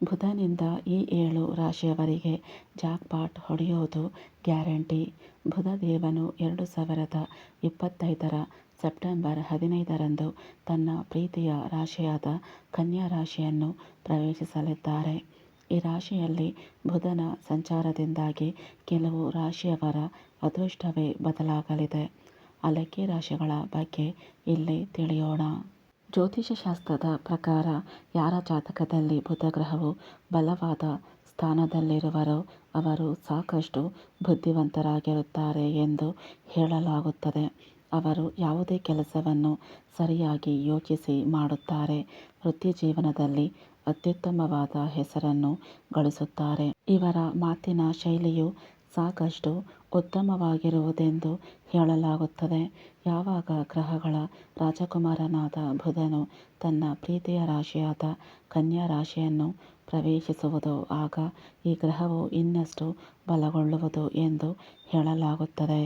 ಬುಧನಿಂದ ಈ ಏಳು ರಾಶಿಯವರಿಗೆ ಜಾಕ್ಪಾಟ್ ಹೊಡೆಯೋದು ಗ್ಯಾರಂಟಿ. ಬುಧದೇವನು ಎರಡು ಸಾವಿರದ ಇಪ್ಪತ್ತೈದರ ಸೆಪ್ಟೆಂಬರ್ ಹದಿನೈದರಂದು ತನ್ನ ಪ್ರೀತಿಯ ರಾಶಿಯಾದ ಕನ್ಯಾ ರಾಶಿಯನ್ನು ಪ್ರವೇಶಿಸಲಿದ್ದಾರೆ. ಈ ರಾಶಿಯಲ್ಲಿ ಬುಧನ ಸಂಚಾರದಿಂದಾಗಿ ಕೆಲವು ರಾಶಿಯವರ ಅದೃಷ್ಟವೇ ಬದಲಾಗಲಿದೆ. ಅಲಕ್ಕಿ ರಾಶಿಗಳ ಬಗ್ಗೆ ಇಲ್ಲಿ ತಿಳಿಯೋಣ. ಜ್ಯೋತಿಷಶಾಸ್ತ್ರದ ಪ್ರಕಾರ ಯಾರ ಜಾತಕದಲ್ಲಿ ಬುಧ ಗ್ರಹವು ಬಲವಾದ ಸ್ಥಾನದಲ್ಲಿರುವರೋ ಅವರು ಸಾಕಷ್ಟು ಬುದ್ಧಿವಂತರಾಗಿರುತ್ತಾರೆ ಎಂದು ಹೇಳಲಾಗುತ್ತದೆ. ಅವರು ಯಾವುದೇ ಕೆಲಸವನ್ನು ಸರಿಯಾಗಿ ಯೋಚಿಸಿ ಮಾಡುತ್ತಾರೆ. ವೃತ್ತಿ ಜೀವನದಲ್ಲಿ ಅತ್ಯುತ್ತಮವಾದ ಹೆಸರನ್ನು ಗಳಿಸುತ್ತಾರೆ. ಇವರ ಮಾತಿನ ಶೈಲಿಯು ಸಾಕಷ್ಟು ಉತ್ತಮವಾಗಿರುವುದೆಂದು ಹೇಳಲಾಗುತ್ತದೆ. ಯಾವಾಗ ಗ್ರಹಗಳ ರಾಜಕುಮಾರನಾದ ಬುಧನು ತನ್ನ ಪ್ರೀತಿಯ ರಾಶಿಯಾದ ಕನ್ಯಾ ರಾಶಿಯನ್ನು ಪ್ರವೇಶಿಸುವುದೋ, ಆಗ ಈ ಗ್ರಹವು ಇನ್ನಷ್ಟು ಬಲಗೊಳ್ಳುವುದು ಎಂದು ಹೇಳಲಾಗುತ್ತದೆ.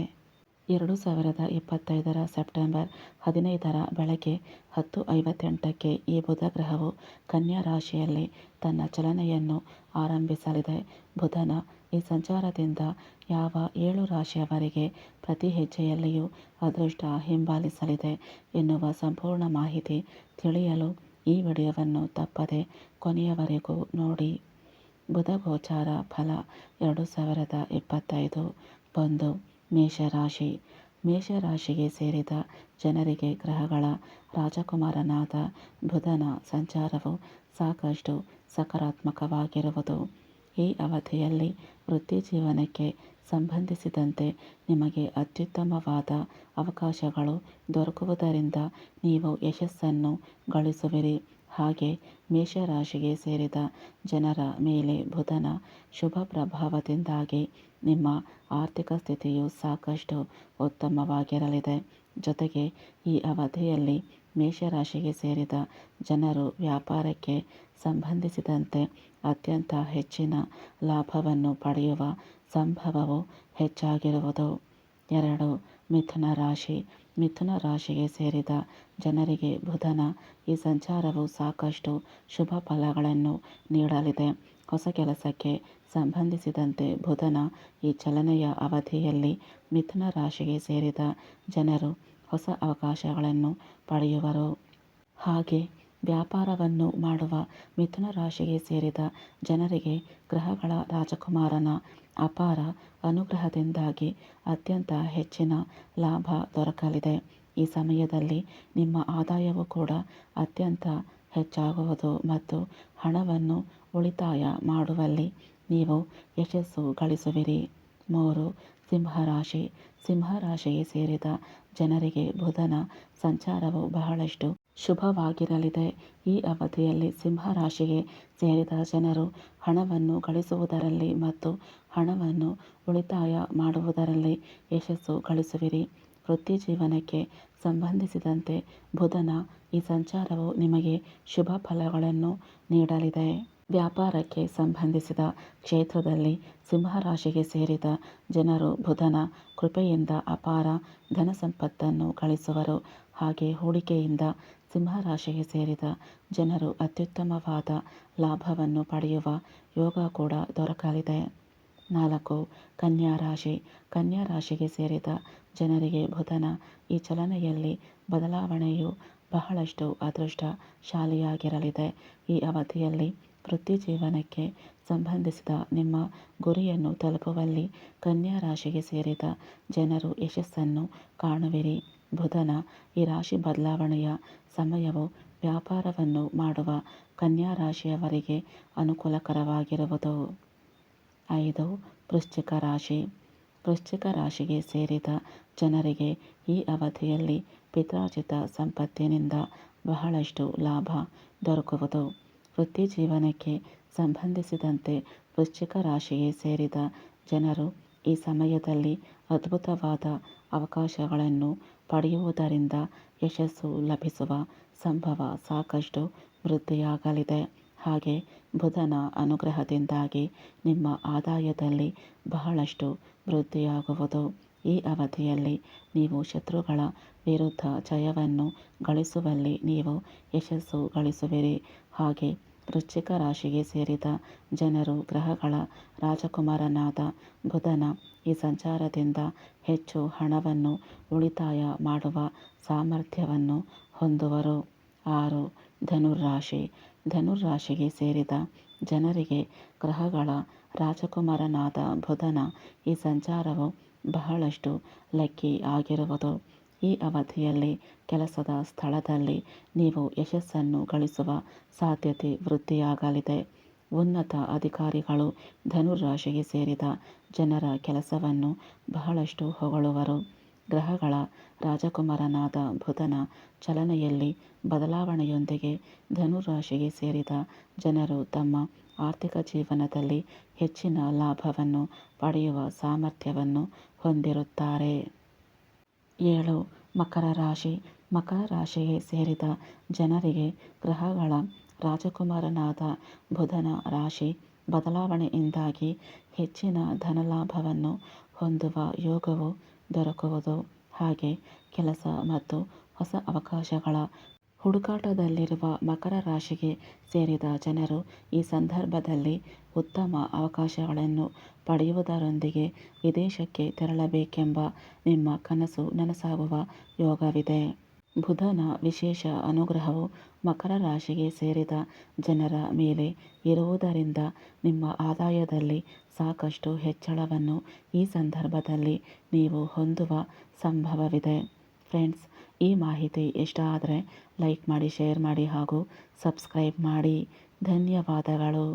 ಎರಡು ಸಾವಿರದ ಇಪ್ಪತ್ತೈದರ ಸೆಪ್ಟೆಂಬರ್ ಹದಿನೈದರ ಬೆಳಗ್ಗೆ ಹತ್ತು ಐವತ್ತೆಂಟಕ್ಕೆ ಈ ಬುಧ ಗ್ರಹವು ಕನ್ಯಾ ರಾಶಿಯಲ್ಲಿ ತನ್ನ ಚಲನೆಯನ್ನು ಆರಂಭಿಸಲಿದೆ. ಬುಧನ ಈ ಸಂಚಾರದಿಂದ ಯಾವ ಏಳು ರಾಶಿಯವರೆಗೆ ಪ್ರತಿ ಹೆಜ್ಜೆಯಲ್ಲಿಯೂ ಅದೃಷ್ಟ ಹಿಂಬಾಲಿಸಲಿದೆ ಎನ್ನುವ ಸಂಪೂರ್ಣ ಮಾಹಿತಿ ತಿಳಿಯಲು ಈ ವಿಡಿಯೋವನ್ನು ತಪ್ಪದೆ ಕೊನೆಯವರೆಗೂ ನೋಡಿ. ಬುಧ ಗೋಚಾರ ಫಲ ಎರಡು ಸಾವಿರದ ಇಪ್ಪತ್ತೈದು ಒಂದು ಮೇಷರಾಶಿ. ಮೇಷರಾಶಿಗೆ ಸೇರಿದ ಜನರಿಗೆ ಗ್ರಹಗಳ ರಾಜಕುಮಾರನಾದ ಬುಧನ ಸಂಚಾರವು ಸಾಕಷ್ಟು ಸಕಾರಾತ್ಮಕವಾಗಿರುವುದು. ಈ ಅವಧಿಯಲ್ಲಿ ವೃತ್ತಿ ಜೀವನಕ್ಕೆ ಸಂಬಂಧಿಸಿದಂತೆ ನಿಮಗೆ ಅತ್ಯುತ್ತಮವಾದ ಅವಕಾಶಗಳು ದೊರಕುವುದರಿಂದ ನೀವು ಯಶಸ್ಸನ್ನು ಗಳಿಸುವಿರಿ. ಹಾಗೆ ಮೇಷರಾಶಿಗೆ ಸೇರಿದ ಜನರ ಮೇಲೆ ಬುಧನ ಶುಭ ಪ್ರಭಾವದಿಂದಾಗಿ ನಿಮ್ಮ ಆರ್ಥಿಕ ಸ್ಥಿತಿಯು ಸಾಕಷ್ಟು ಉತ್ತಮವಾಗಿರಲಿದೆ. ಜೊತೆಗೆ ಈ ಅವಧಿಯಲ್ಲಿ ಮೇಷರಾಶಿಗೆ ಸೇರಿದ ಜನರು ವ್ಯಾಪಾರಕ್ಕೆ ಸಂಬಂಧಿಸಿದಂತೆ ಅತ್ಯಂತ ಹೆಚ್ಚಿನ ಲಾಭವನ್ನು ಪಡೆಯುವ ಸಂಭವವು ಹೆಚ್ಚಾಗಿರುವುದು. ಎರಡು ಮಿಥುನ ರಾಶಿ. ಮಿಥುನ ರಾಶಿಗೆ ಸೇರಿದ ಜನರಿಗೆ ಬುಧನ ಈ ಸಂಚಾರವು ಸಾಕಷ್ಟು ಶುಭ ಫಲಗಳನ್ನು ನೀಡಲಿದೆ. ಹೊಸ ಕೆಲಸಕ್ಕೆ ಸಂಬಂಧಿಸಿದಂತೆ ಬುಧನ ಈ ಚಲನೆಯ ಅವಧಿಯಲ್ಲಿ ಮಿಥುನ ರಾಶಿಗೆ ಸೇರಿದ ಜನರು ಹೊಸ ಅವಕಾಶಗಳನ್ನು ಪಡೆಯುವರು. ಹಾಗೆ ವ್ಯಾಪಾರವನ್ನು ಮಾಡುವ ಮಿಥುನ ರಾಶಿಗೆ ಸೇರಿದ ಜನರಿಗೆ ಗ್ರಹಗಳ ರಾಜಕುಮಾರನ ಅಪಾರ ಅನುಗ್ರಹದಿಂದಾಗಿ ಅತ್ಯಂತ ಹೆಚ್ಚಿನ ಲಾಭ ದೊರಕಲಿದೆ. ಈ ಸಮಯದಲ್ಲಿ ನಿಮ್ಮ ಆದಾಯವು ಕೂಡ ಅತ್ಯಂತ ಹೆಚ್ಚಾಗುವುದು ಮತ್ತು ಹಣವನ್ನು ಉಳಿತಾಯ ಮಾಡುವಲ್ಲಿ ನೀವು ಯಶಸ್ಸು ಗಳಿಸುವಿರಿ. ಮೂರು ಸಿಂಹರಾಶಿ. ಸಿಂಹರಾಶಿಗೆ ಸೇರಿದ ಜನರಿಗೆ ಬುಧನ ಸಂಚಾರವು ಬಹಳಷ್ಟು ಶುಭವಾಗಿರಲಿದೆ. ಈ ಅವಧಿಯಲ್ಲಿ ಸಿಂಹರಾಶಿಗೆ ಸೇರಿದ ಜನರು ಹಣವನ್ನು ಗಳಿಸುವುದರಲ್ಲಿ ಮತ್ತು ಹಣವನ್ನು ಉಳಿತಾಯ ಮಾಡುವುದರಲ್ಲಿ ಯಶಸ್ಸು ಗಳಿಸುವಿರಿ. ವೃತ್ತಿ ಜೀವನಕ್ಕೆ ಸಂಬಂಧಿಸಿದಂತೆ ಬುಧನ ಈ ಸಂಚಾರವು ನಿಮಗೆ ಶುಭ ಫಲಗಳನ್ನು ನೀಡಲಿದೆ. ವ್ಯಾಪಾರಕ್ಕೆ ಸಂಬಂಧಿಸಿದ ಕ್ಷೇತ್ರದಲ್ಲಿ ಸಿಂಹರಾಶಿಗೆ ಸೇರಿದ ಜನರು ಬುಧನ ಕೃಪೆಯಿಂದ ಅಪಾರ ಧನ ಸಂಪತ್ತನ್ನು ಗಳಿಸುವರು. ಹಾಗೆ ಹೂಡಿಕೆಯಿಂದ ಸಿಂಹರಾಶಿಗೆ ಸೇರಿದ ಜನರು ಅತ್ಯುತ್ತಮವಾದ ಲಾಭವನ್ನು ಪಡೆಯುವ ಯೋಗ ಕೂಡ ದೊರಕಲಿದೆ. ನಾಲ್ಕು, ಕನ್ಯಾ ರಾಶಿ. ಕನ್ಯಾ ರಾಶಿಗೆ ಸೇರಿದ ಜನರಿಗೆ ಬುಧನ ಈ ಚಲನೆಯಲ್ಲಿ ಬದಲಾವಣೆಯು ಬಹಳಷ್ಟು ಅದೃಷ್ಟಶಾಲಿಯಾಗಿರಲಿದೆ. ಈ ಅವಧಿಯಲ್ಲಿ ವೃತ್ತಿ ಜೀವನಕ್ಕೆ ಸಂಬಂಧಿಸಿದ ನಿಮ್ಮ ಗುರಿಯನ್ನು ತಲುಪುವಲ್ಲಿ ಕನ್ಯಾ ರಾಶಿಗೆ ಸೇರಿದ ಜನರು ಯಶಸ್ಸನ್ನು ಕಾಣುವಿರಿ. ಬುಧನ, ಈ ರಾಶಿ ಬದಲಾವಣೆಯ ಸಮಯವು ವ್ಯಾಪಾರವನ್ನು ಮಾಡುವ ಕನ್ಯಾ ರಾಶಿಯವರಿಗೆ ಅನುಕೂಲಕರವಾಗಿರುವುದು. ಐದು, ವೃಶ್ಚಿಕ ರಾಶಿ. ವೃಶ್ಚಿಕ ರಾಶಿಗೆ ಸೇರಿದ ಜನರಿಗೆ ಈ ಅವಧಿಯಲ್ಲಿ ಪಿತ್ರಾರ್ಜಿತ ಸಂಪತ್ತಿನಿಂದ ಬಹಳಷ್ಟು ಲಾಭ ದೊರಕುವುದು. ವೃತ್ತಿ ಜೀವನಕ್ಕೆ ಸಂಬಂಧಿಸಿದಂತೆ ವೃಶ್ಚಿಕ ರಾಶಿಗೆ ಸೇರಿದ ಜನರು ಈ ಸಮಯದಲ್ಲಿ ಅದ್ಭುತವಾದ ಅವಕಾಶಗಳನ್ನು ಪಡೆಯುವುದರಿಂದ ಯಶಸ್ಸು ಲಭಿಸುವ ಸಂಭವ ಸಾಕಷ್ಟು ವೃದ್ಧಿಯಾಗಲಿದೆ. ಹಾಗೆ ಬುಧನ ಅನುಗ್ರಹದಿಂದಾಗಿ ನಿಮ್ಮ ಆದಾಯದಲ್ಲಿ ಬಹಳಷ್ಟು ವೃದ್ಧಿಯಾಗುವುದು. ಈ ಅವಧಿಯಲ್ಲಿ ನೀವು ಶತ್ರುಗಳ ವಿರುದ್ಧ ಜಯವನ್ನು ಗಳಿಸುವಲ್ಲಿ ನೀವು ಯಶಸ್ಸು ಗಳಿಸುವಿರಿ. ಹಾಗೆ ವೃಶ್ಚಿಕ ರಾಶಿಗೆ ಸೇರಿದ ಜನರು ಗ್ರಹಗಳ ರಾಜಕುಮಾರನಾದ ಬುಧನ ಈ ಸಂಚಾರದಿಂದ ಹೆಚ್ಚು ಹಣವನ್ನು ಉಳಿತಾಯ ಮಾಡುವ ಸಾಮರ್ಥ್ಯವನ್ನು ಹೊಂದುವರು. ಆರು ಧನುರಾಶಿ ಧನುರಾಶಿಗೆ ಸೇರಿದ ಜನರಿಗೆ ಗ್ರಹಗಳ ರಾಜಕುಮಾರನಾದ ಬುಧನ ಈ ಸಂಚಾರವು ಬಹಳಷ್ಟು ಲಕ್ಕಿ ಆಗಿರುವುದು. ಈ ಅವಧಿಯಲ್ಲಿ ಕೆಲಸದ ಸ್ಥಳದಲ್ಲಿ ನೀವು ಯಶಸ್ಸನ್ನು ಗಳಿಸುವ ಸಾಧ್ಯತೆ ವೃದ್ಧಿಯಾಗಲಿದೆ. ಉನ್ನತ ಅಧಿಕಾರಿಗಳು ಧನುರಾಶಿಗೆ ಸೇರಿದ ಜನರ ಕೆಲಸವನ್ನು ಬಹಳಷ್ಟು ಹೊಗಳುವರು. ಗ್ರಹಗಳ ರಾಜಕುಮಾರನಾದ ಬುಧನ ಚಲನೆಯಲ್ಲಿ ಬದಲಾವಣೆಯೊಂದಿಗೆ ಧನುರಾಶಿಗೆ ಸೇರಿದ ಜನರು ತಮ್ಮ ಆರ್ಥಿಕ ಜೀವನದಲ್ಲಿ ಹೆಚ್ಚಿನ ಲಾಭವನ್ನು ಪಡೆಯುವ ಸಾಮರ್ಥ್ಯವನ್ನು ಹೊಂದಿರುತ್ತಾರೆ. ಏಳು, ಮಕರ ರಾಶಿ. ಮಕರ ರಾಶಿಗೆ ಸೇರಿದ ಜನರಿಗೆ ಗ್ರಹಗಳ ರಾಜಕುಮಾರನಾದ ಬುಧನ ರಾಶಿ ಬದಲಾವಣೆಯಿಂದಾಗಿ ಹೆಚ್ಚಿನ ಧನಲಾಭವನ್ನು ಹೊಂದುವ ಯೋಗವು ದೊರಕುವುದು. ಹಾಗೆ ಕೆಲಸ ಮತ್ತು ಹೊಸ ಅವಕಾಶಗಳ ಹುಡುಕಾಟದಲ್ಲಿರುವ ಮಕರ ರಾಶಿಗೆ ಸೇರಿದ ಜನರು ಈ ಸಂದರ್ಭದಲ್ಲಿ ಉತ್ತಮ ಅವಕಾಶಗಳನ್ನು ಪಡೆಯುವುದರೊಂದಿಗೆ ವಿದೇಶಕ್ಕೆ ತೆರಳಬೇಕೆಂಬ ನಿಮ್ಮ ಕನಸು ನನಸಾಗುವ ಯೋಗವಿದೆ. ಬುಧನ ವಿಶೇಷ ಅನುಗ್ರಹವು ಮಕರ ರಾಶಿಗೆ ಸೇರಿದ ಜನರ ಮೇಲೆ ಇರುವುದರಿಂದ ನಿಮ್ಮ ಆದಾಯದಲ್ಲಿ ಸಾಕಷ್ಟು ಹೆಚ್ಚಳವನ್ನು ಈ ಸಂದರ್ಭದಲ್ಲಿ ನೀವು ಹೊಂದುವ ಸಂಭವವಿದೆ. ಫ್ರೆಂಡ್ಸ್, ಈ ಮಾಹಿತಿ ಇಷ್ಟ ಆದರೆ ಲೈಕ್ ಮಾಡಿ, ಶೇರ್ ಮಾಡಿ ಹಾಗೂ ಸಬ್ಸ್ಕ್ರೈಬ್ ಮಾಡಿ. ಧನ್ಯವಾದಗಳು.